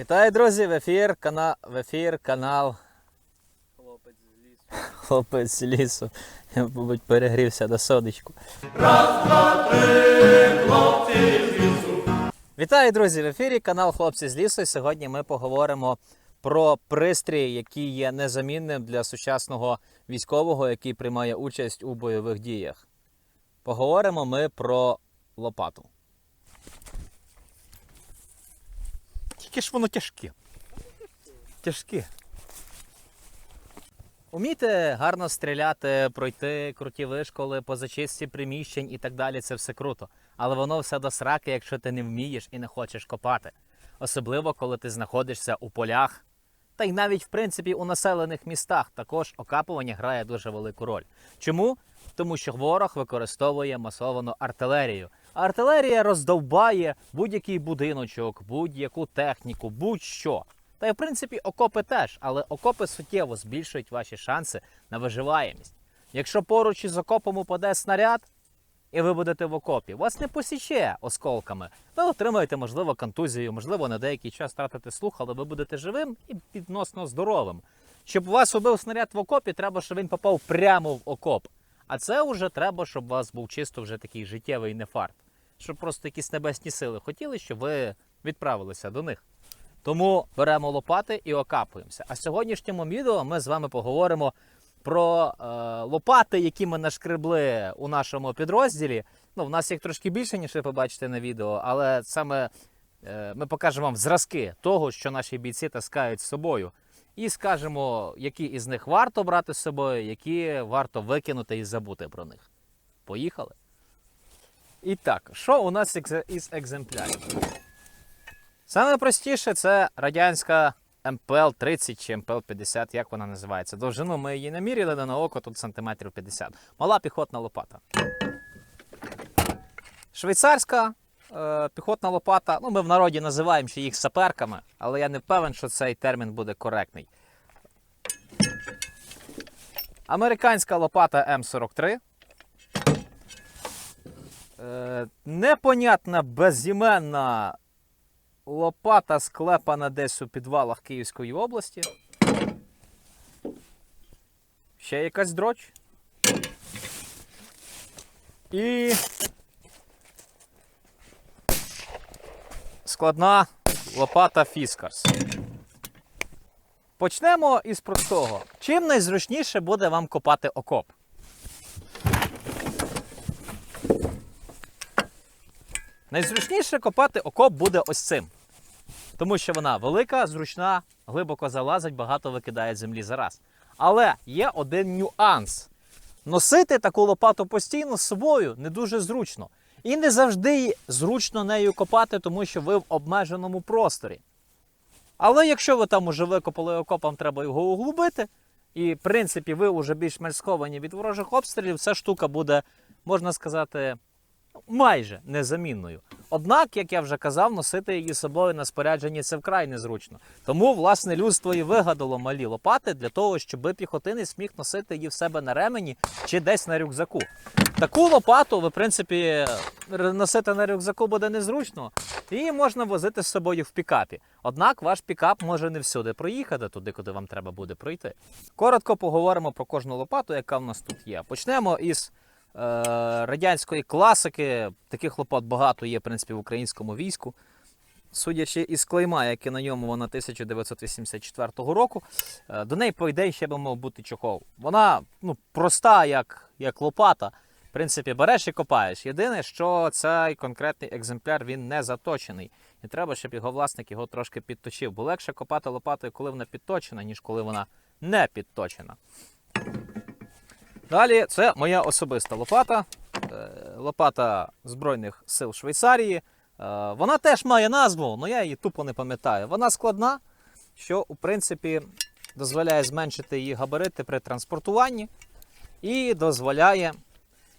Вітаю, друзі! В ефір, кана... в ефір канал Хлопець з лісу. Хлопець з лісу. Я, мабуть, перегрівся до содочку. Вітаю, друзі! В ефірі канал Хлопці з лісу. І Сьогодні ми поговоримо про пристрій, який є незамінним для сучасного військового, який приймає участь у бойових діях. Поговоримо ми про лопату. Тільки ж воно тяжке. Тяжке. Умійте гарно стріляти, пройти круті вишколи по зачистці приміщень і так далі. Це все круто. Але воно все до сраки, якщо ти не вмієш і не хочеш копати. Особливо, коли ти знаходишся у полях. Та й навіть в принципі у населених містах також окапування грає дуже велику роль. Чому? Тому що ворог використовує масовану артилерію. Артилерія роздовбає будь-який будиночок, будь-яку техніку, будь-що. Та й в принципі окопи теж, але окопи суттєво збільшують ваші шанси на виживаємість. Якщо поруч із окопом упаде снаряд, і ви будете в окопі, вас не посіче осколками. Ви отримаєте, можливо, контузію, можливо, на деякий час втратите слух, але ви будете живим і відносно здоровим. Щоб вас убив снаряд в окопі, треба, щоб він попав прямо в окоп. А це вже треба, щоб у вас був чисто вже такий життєвий нефарт. Щоб просто якісь небесні сили хотіли, щоб ви відправилися до них. Тому беремо лопати і окапуємося. А в сьогоднішньому відео ми з вами поговоримо про е, лопати, які ми нашкребли у нашому підрозділі. Ну, в нас їх трошки більше, ніж ви побачите на відео, але саме е, ми покажемо вам зразки того, що наші бійці таскають з собою. І скажемо, які із них варто брати з собою, які варто викинути і забути про них. Поїхали. І так, що у нас із екземплярів? Саме простіше це радянська МПЛ-30 чи МПЛ-50, як вона називається. Довжину ми її наміряли, на око тут сантиметрів 50. Мала піхотна лопата. Швейцарська піхотна лопата. Ну, ми в народі називаємо ще їх саперками, але я не певен, що цей термін буде коректний. Американська лопата М43. Е, непонятна безіменна лопата склепана десь у підвалах Київської області. Ще якась дроч. І складна лопата Фіскарс. Почнемо із простого. Чим найзручніше буде вам копати окоп? Найзручніше копати окоп буде ось цим. Тому що вона велика, зручна, глибоко залазить, багато викидає землі за раз. Але є один нюанс. Носити таку лопату постійно з собою не дуже зручно. І не завжди зручно нею копати, тому що ви в обмеженому просторі. Але якщо ви там уже викопали окопом, треба його углубити, і в принципі ви вже більш-менш сховані від ворожих обстрілів, ця штука буде, можна сказати, майже незамінною. Однак, як я вже казав, носити її з собою на спорядженні це вкрай незручно. Тому, власне, людство і вигадало малі лопати для того, щоб піхотинець міг носити її в себе на ремені чи десь на рюкзаку. Таку лопату, ви, в принципі, носити на рюкзаку буде незручно, її можна возити з собою в пікапі. Однак ваш пікап може не всюди проїхати туди, куди вам треба буде пройти. Коротко поговоримо про кожну лопату, яка в нас тут є. Почнемо із радянської класики. Таких лопат багато є, в принципі, в українському війську. Судячи із клейма, яке на ньому вона 1984 року, е, до неї, по ідеї, ще би мав бути чохол. Вона ну, проста, як, як лопата. В принципі, береш і копаєш. Єдине, що цей конкретний екземпляр він не заточений. І треба, щоб його власник його трошки підточив. Бо легше копати лопатою, коли вона підточена, ніж коли вона не підточена. Далі це моя особиста лопата. Е, Лопата Збройних сил Швейцарії. Е, Вона теж має назву, але я її тупо не пам'ятаю. Вона складна, що в принципі дозволяє зменшити її габарити при транспортуванні і дозволяє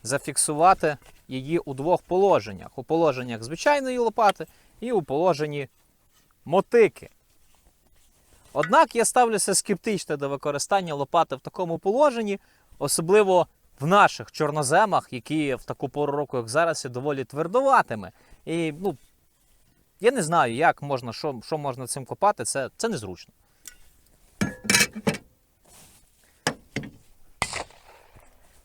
зафіксувати її у двох положеннях: у положеннях звичайної лопати і у положенні мотики. Однак я ставлюся скептично до використання лопати в такому положенні, особливо в наших чорноземах, які в таку пору року, як зараз, є доволі твердуватими. І ну, я не знаю, як можна, що, що можна цим копати, це, це незручно.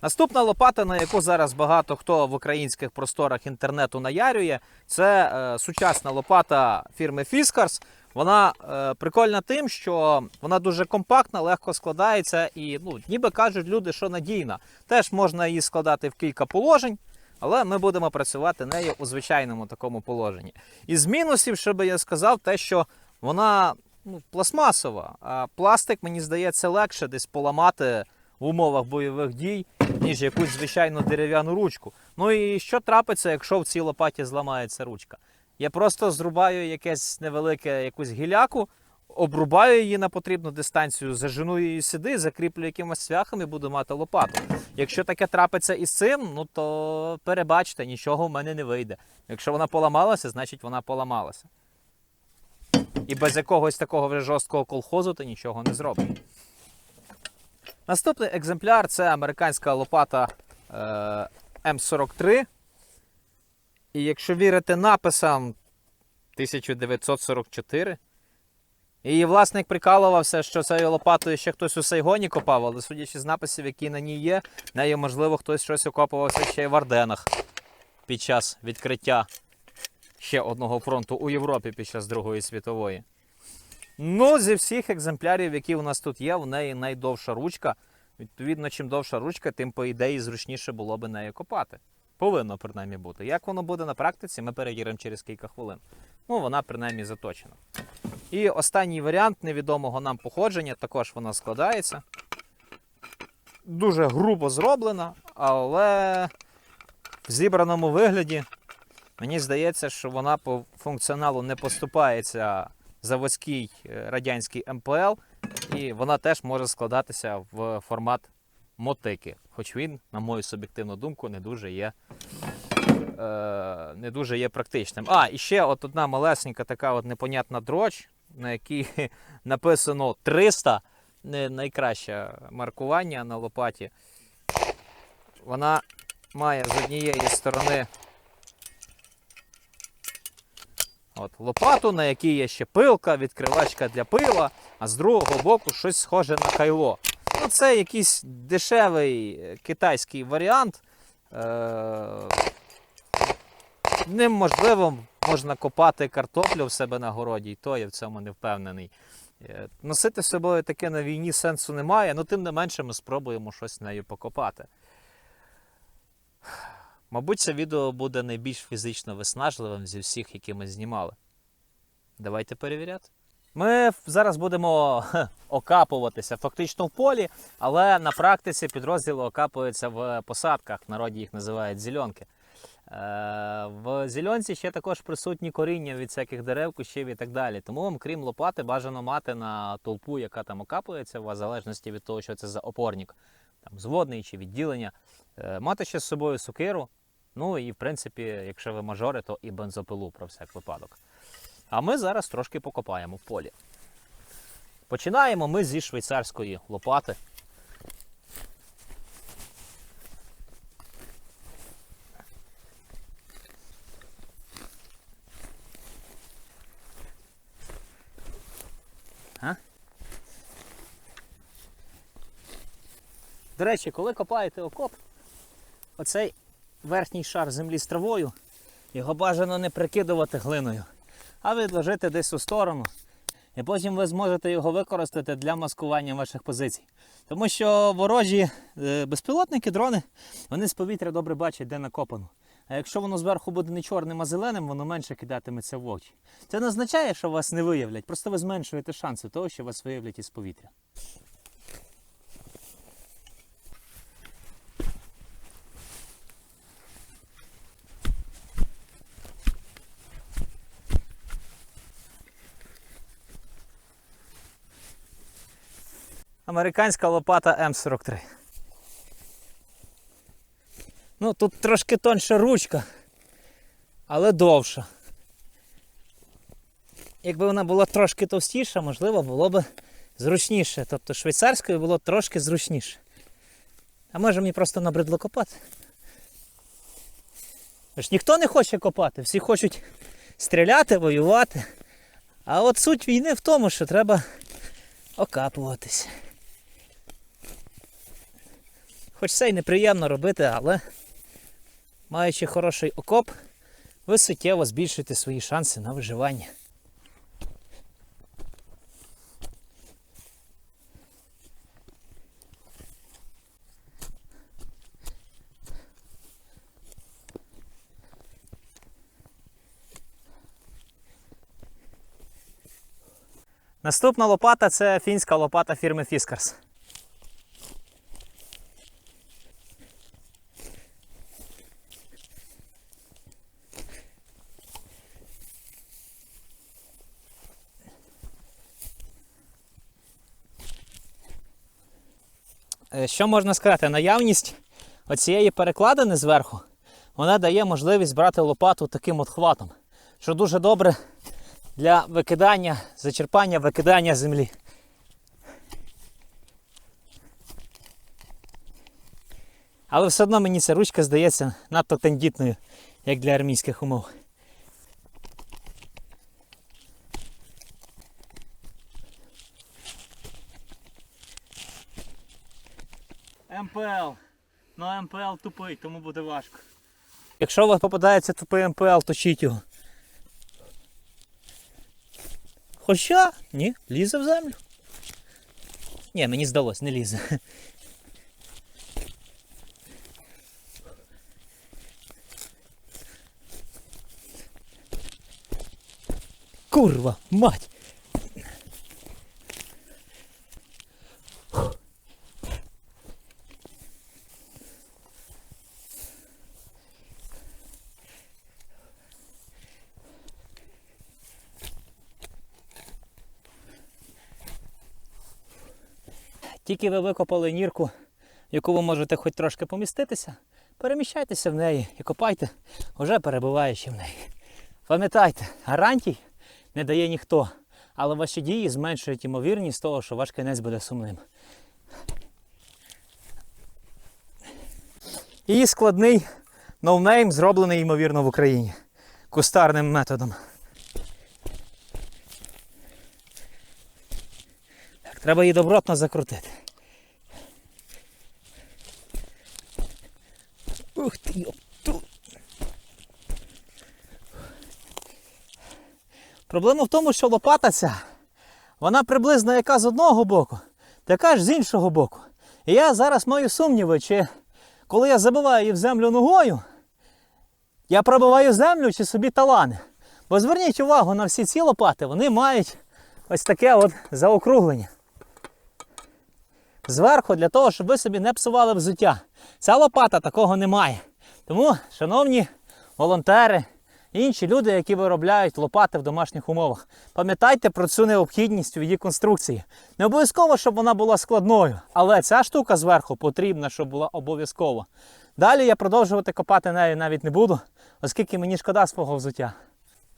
Наступна лопата, на яку зараз багато хто в українських просторах інтернету наярює, це е, сучасна лопата фірми Fiskars. Вона е, прикольна тим, що вона дуже компактна, легко складається і, ну, ніби кажуть люди, що надійна. Теж можна її складати в кілька положень, але ми будемо працювати нею у звичайному такому положенні. Із мінусів, що би я сказав, те, що вона ну, пластмасова, а пластик, мені здається, легше десь поламати в умовах бойових дій, ніж якусь звичайну дерев'яну ручку. Ну і що трапиться, якщо в цій лопаті зламається ручка? Я просто зрубаю якесь невелике якусь гіляку, обрубаю її на потрібну дистанцію, зажену її сюди, закріплю якимось цвяхом і буду мати лопату. Якщо таке трапиться із цим, ну то перебачте, нічого в мене не вийде. Якщо вона поламалася, значить вона поламалася. І без якогось такого вже жорсткого колхозу ти нічого не зробиш. Наступний екземпляр це американська лопата е, М43. І якщо вірити написам 1944, її власник прикалувався, що цією лопатою ще хтось у Сайгоні копав, але судячи з написів, які на ній є, нею, можливо, хтось щось окопувався ще й в Арденах під час відкриття ще одного фронту у Європі під час Другої світової. Ну, зі всіх екземплярів, які у нас тут є, в неї найдовша ручка. Відповідно, чим довша ручка, тим, по ідеї, зручніше було би нею копати. Повинно принаймні бути. Як воно буде на практиці, ми перевіримо через кілька хвилин. Ну, вона принаймні заточена. І останній варіант невідомого нам походження, також вона складається. Дуже грубо зроблена, але в зібраному вигляді мені здається, що вона по функціоналу не поступається заводський е, радянський МПЛ, і вона теж може складатися в формат мотики. Хоч він, на мою суб'єктивну думку, не дуже є, е, не дуже є практичним. А, і ще от одна малесенька така от непонятна дроч, на якій написано 300, не найкраще маркування на лопаті. Вона має з однієї сторони От, лопату, на якій є ще пилка, відкривачка для пива, а з другого боку щось схоже на кайло. Ну, це якийсь дешевий е, китайський варіант. Е- Ним можливо можна копати картоплю в себе на городі, і то я в цьому не впевнений. Е, Носити з собою таке на війні сенсу немає, але тим не менше ми спробуємо щось нею покопати. Мабуть, це відео буде найбільш фізично виснажливим зі всіх, які ми знімали. Давайте перевіряти. Ми зараз будемо окапуватися фактично в полі, але на практиці підрозділи окапуються в посадках. В народі їх називають зільонки. Е, В зільонці ще також присутні коріння від всяких дерев, кущів і так далі. Тому вам, крім лопати, бажано мати на толпу, яка там окапується, в залежності від того, що це за опорник, там зводний чи відділення, е, мати ще з собою сокиру. Ну і в принципі, якщо ви мажори, то і бензопилу про всяк випадок. А ми зараз трошки покопаємо в полі. Починаємо ми зі швейцарської лопати. До речі, коли копаєте окоп, оцей верхній шар землі з травою, його бажано не прикидувати глиною, а відложити десь у сторону. І потім ви зможете його використати для маскування ваших позицій. Тому що ворожі е, безпілотники, дрони, вони з повітря добре бачать, де накопано. А якщо воно зверху буде не чорним, а зеленим, воно менше кидатиметься в очі. Це не означає, що вас не виявлять, просто ви зменшуєте шанси того, що вас виявлять із повітря. Американська лопата М43. Ну, тут трошки тонша ручка, але довша. Якби вона була трошки товстіша, можливо, було б зручніше. Тобто швейцарською було трошки зручніше. А може мені просто набридло копати? Ж ніхто не хоче копати, всі хочуть стріляти, воювати. А от суть війни в тому, що треба окапуватись. Хоч це й неприємно робити, але маючи хороший окоп, ви суттєво збільшуєте свої шанси на виживання. Наступна лопата це фінська лопата фірми Fiskars. Що можна сказати? Наявність оцієї перекладини зверху вона дає можливість брати лопату таким от хватом, що дуже добре для викидання, зачерпання, викидання землі. Але все одно мені ця ручка здається надто тендітною, як для армійських умов. МПЛ. Ну МПЛ тупий, тому буде важко. Якщо у вас попадається тупий МПЛ, точіть його. Хоча, ні, лізе в землю. Ні, мені здалось, не лізе. Курва, мать! Тільки ви викопали нірку, яку ви можете хоч трошки поміститися, переміщайтеся в неї і копайте, вже перебуваючи в неї. Пам'ятайте, гарантій не дає ніхто, але ваші дії зменшують ймовірність того, що ваш кінець буде сумним. І складний ноунейм зроблений ймовірно в Україні кустарним методом. Так, треба її добротно закрутити. Ух ти, йопту. Проблема в тому, що лопата ця, вона приблизно яка з одного боку, така ж з іншого боку. І я зараз маю сумніви, чи коли я забиваю її в землю ногою, я пробиваю землю чи собі талани. Бо зверніть увагу на всі ці лопати, вони мають ось таке от заокруглення. Зверху для того, щоб ви собі не псували взуття. Ця лопата такого не має. Тому, шановні волонтери, інші люди, які виробляють лопати в домашніх умовах, пам'ятайте про цю необхідність у її конструкції. Не обов'язково, щоб вона була складною, але ця штука зверху потрібна, щоб була обов'язково. Далі я продовжувати копати нею навіть не буду, оскільки мені шкода свого взуття.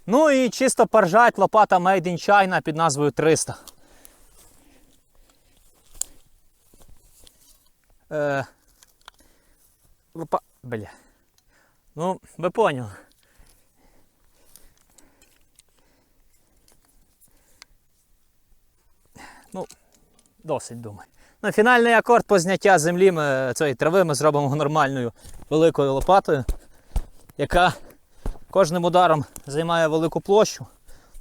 Ну і чисто поржать лопата Made in China під назвою 300. Е, лопа... Бля. Ну, ви поняли. Ну, досить думаю. Ну, фінальний акорд по зняття землі ми, цієї трави ми зробимо нормальною великою лопатою, яка кожним ударом займає велику площу.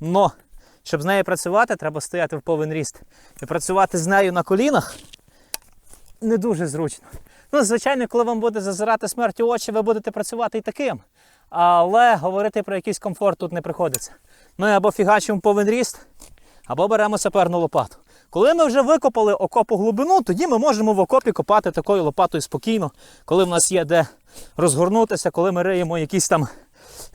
Но, щоб з нею працювати, треба стояти в повен ріст. І працювати з нею на колінах не дуже зручно. Ну, звичайно, коли вам буде зазирати смерть у очі, ви будете працювати і таким. Але говорити про якийсь комфорт тут не приходиться. Ми або фігачимо повен ріст, або беремо саперну лопату. Коли ми вже викопали окопу глибину, тоді ми можемо в окопі копати такою лопатою спокійно, коли в нас є де розгорнутися, коли ми риємо якісь там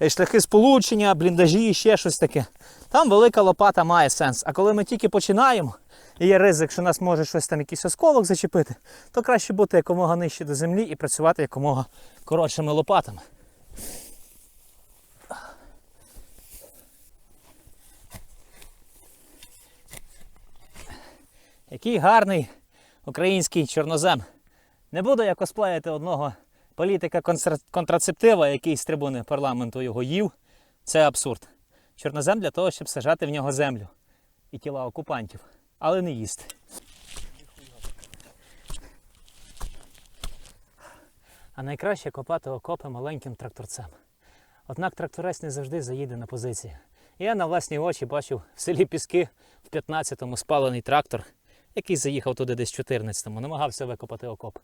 шляхи сполучення, бліндажі, ще щось таке. Там велика лопата має сенс. А коли ми тільки починаємо, і є ризик, що нас може щось там якийсь осколок зачепити, то краще бути якомога нижче до землі і працювати якомога коротшими лопатами. Який гарний український чорнозем. Не буду я косплеїти одного політика контрацептива, який з трибуни парламенту його їв. Це абсурд. Чорнозем для того, щоб сажати в нього землю і тіла окупантів, але не їсти. А найкраще копати окопи маленьким тракторцем. Однак тракторець не завжди заїде на позиції. Я на власні очі бачив в селі Піски в 15-му спалений трактор, який заїхав туди десь в 14-му, намагався викопати окоп.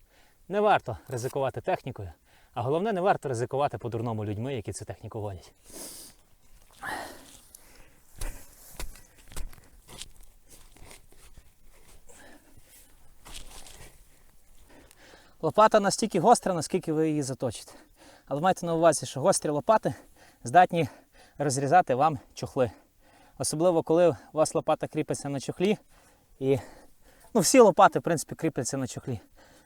Не варто ризикувати технікою, а головне, не варто ризикувати по-дурному людьми, які цю техніку водять. Лопата настільки гостра, наскільки ви її заточите. Але майте на увазі, що гострі лопати здатні розрізати вам чохли. Особливо, коли у вас лопата кріпиться на чохлі. І ну, всі лопати, в принципі, кріпляться на чохлі.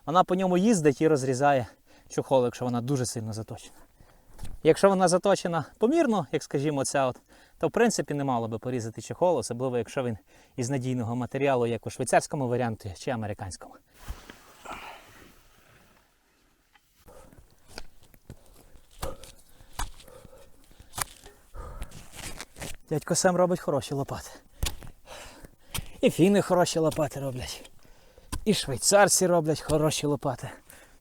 Вона по ньому їздить і розрізає чохол, якщо вона дуже сильно заточена. Якщо вона заточена помірно, як скажімо, ця от, то в принципі не мало би порізати чохол, особливо якщо він із надійного матеріалу, як у швейцарському варіанті чи американському. Дядько Сем робить хороші лопати. І фіни хороші лопати роблять. І швейцарці роблять хороші лопати.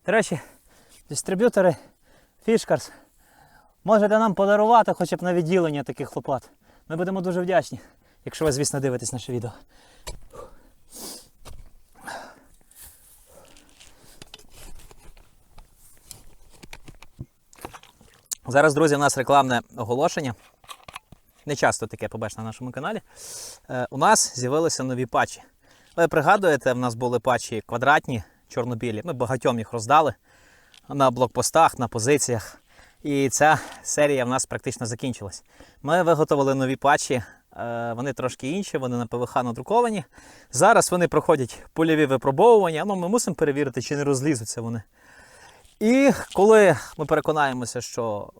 До речі, дистриб'ютори Фішкарс можете нам подарувати хоча б на відділення таких лопат. Ми будемо дуже вдячні, якщо ви, звісно, дивитесь наше відео. Зараз, друзі, у нас рекламне оголошення. Не часто таке побачиш на нашому каналі. Е, у нас з'явилися нові патчі. Ви пригадуєте, в нас були патчі квадратні, чорно-білі. Ми багатьом їх роздали на блокпостах, на позиціях. І ця серія в нас практично закінчилась. Ми виготовили нові патчі, е, вони трошки інші, вони на ПВХ надруковані. Зараз вони проходять польові випробовування. Ну, ми мусимо перевірити, чи не розлізуться вони. І коли ми переконаємося, що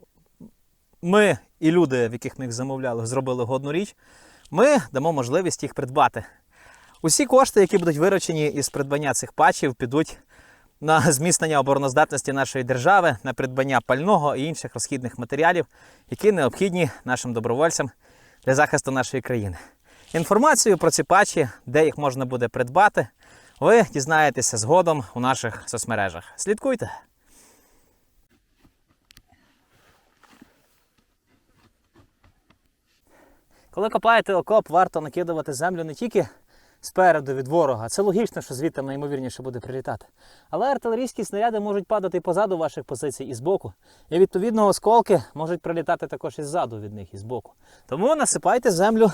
ми і люди, в яких ми їх замовляли, зробили годну річ, ми дамо можливість їх придбати. Усі кошти, які будуть виручені із придбання цих патчів, підуть на зміцнення обороноздатності нашої держави, на придбання пального і інших розхідних матеріалів, які необхідні нашим добровольцям для захисту нашої країни. Інформацію про ці патчі, де їх можна буде придбати, ви дізнаєтеся згодом у наших соцмережах. Слідкуйте! Коли копаєте окоп, варто накидувати землю не тільки спереду від ворога. Це логічно, що звідти найімовірніше буде прилітати. Але артилерійські снаряди можуть падати і позаду ваших позицій і збоку. І відповідно осколки можуть прилітати також і ззаду від них і збоку. Тому насипайте землю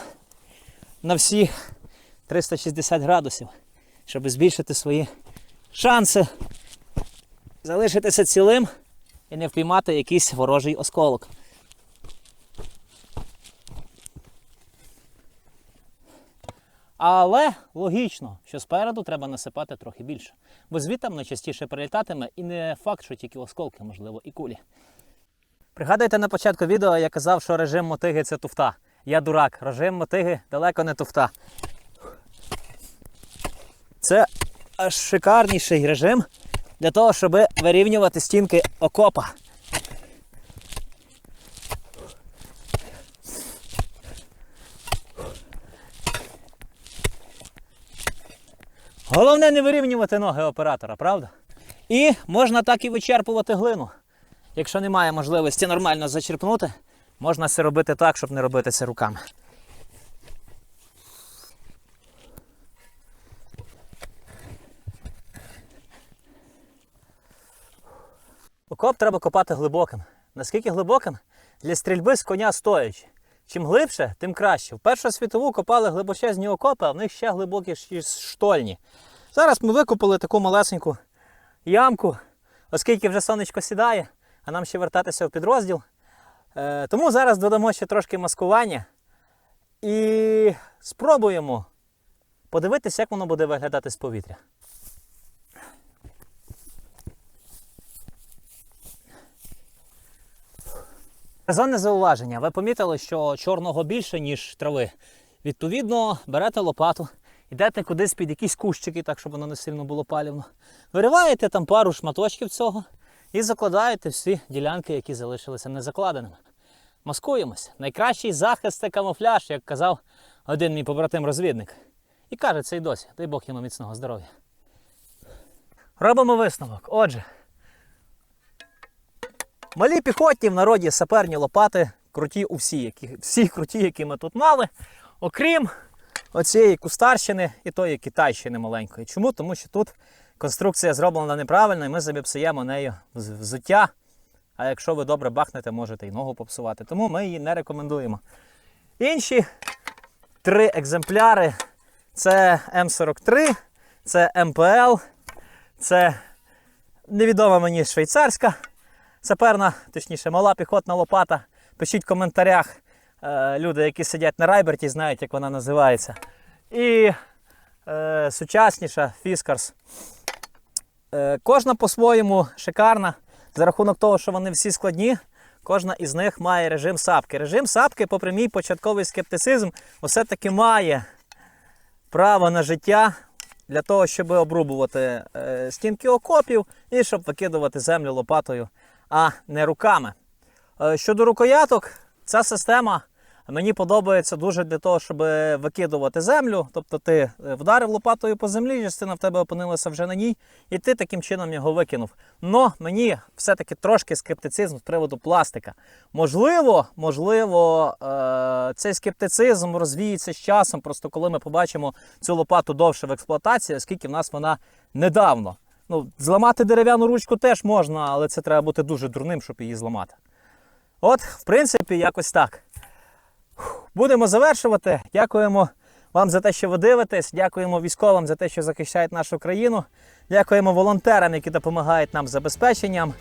на всі 360 градусів, щоб збільшити свої шанси залишитися цілим і не впіймати якийсь ворожий осколок. Але логічно, що спереду треба насипати трохи більше. Бо звідтам найчастіше прилітатиме і не факт, що тільки осколки, можливо, і кулі. Пригадуйте на початку відео, я казав, що режим мотиги це туфта. Я дурак, режим мотиги далеко не туфта. Це аж шикарніший режим для того, щоб вирівнювати стінки окопа. Головне не вирівнювати ноги оператора, правда? І можна так і вичерпувати глину. Якщо немає можливості нормально зачерпнути, можна це робити так, щоб не робити це руками. Окоп треба копати глибоким. Наскільки глибоким? Для стрільби з коня стоячи. Чим глибше, тим краще. В Першу світову копали глибочезні окопи, а в них ще глибокі штольні. Зараз ми викопали таку малесеньку ямку, оскільки вже сонечко сідає, а нам ще вертатися в підрозділ. Е, тому зараз додамо ще трошки маскування і спробуємо подивитися, як воно буде виглядати з повітря. Резонне зауваження. Ви помітили, що чорного більше, ніж трави. Відповідно, берете лопату, йдете кудись під якісь кущики, так щоб воно не сильно було палівно. Вириваєте там пару шматочків цього і закладаєте всі ділянки, які залишилися незакладеними. маскуємось. Найкращий захист це камуфляж, як казав один мій побратим-розвідник. І каже це й досі. Дай Бог йому міцного здоров'я. Робимо висновок. Отже, малі піхотні в народі саперні лопати круті у всі, які, всі круті, які ми тут мали, окрім оцієї кустарщини і тої китайщини маленької. Чому? Тому що тут конструкція зроблена неправильно, і ми собі псуємо нею взуття. А якщо ви добре бахнете, можете і ногу попсувати. Тому ми її не рекомендуємо. Інші три екземпляри це М43, це МПЛ, це невідома мені швейцарська саперна, точніше, мала піхотна лопата. Пишіть в коментарях е, люди, які сидять на Райберті, знають, як вона називається. І е, сучасніша Фіскарс. Е, кожна по-своєму шикарна. За рахунок того, що вони всі складні, кожна із них має режим сапки. Режим сапки, попри мій початковий скептицизм, все-таки має право на життя для того, щоб обрубувати е, стінки окопів і щоб викидувати землю лопатою, а не руками. Е, щодо рукояток, ця система мені подобається дуже для того, щоб викидувати землю. Тобто ти е, вдарив лопатою по землі, частина в тебе опинилася вже на ній, і ти таким чином його викинув. Но мені все-таки трошки скептицизм з приводу пластика. Можливо, можливо, е, цей скептицизм розвіється з часом, просто коли ми побачимо цю лопату довше в експлуатації, оскільки в нас вона недавно. Ну, зламати дерев'яну ручку теж можна, але це треба бути дуже дурним, щоб її зламати. От, в принципі, якось так. Будемо завершувати. Дякуємо вам за те, що ви дивитесь. Дякуємо військовим за те, що захищають нашу країну. Дякуємо волонтерам, які допомагають нам з забезпеченням.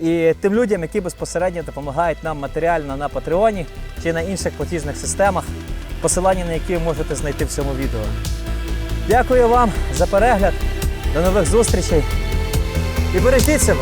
І тим людям, які безпосередньо допомагають нам матеріально на Патреоні чи на інших платіжних системах, посилання на які ви можете знайти в цьому відео. Дякую вам за перегляд. До нових зустрічей і бережіть себе!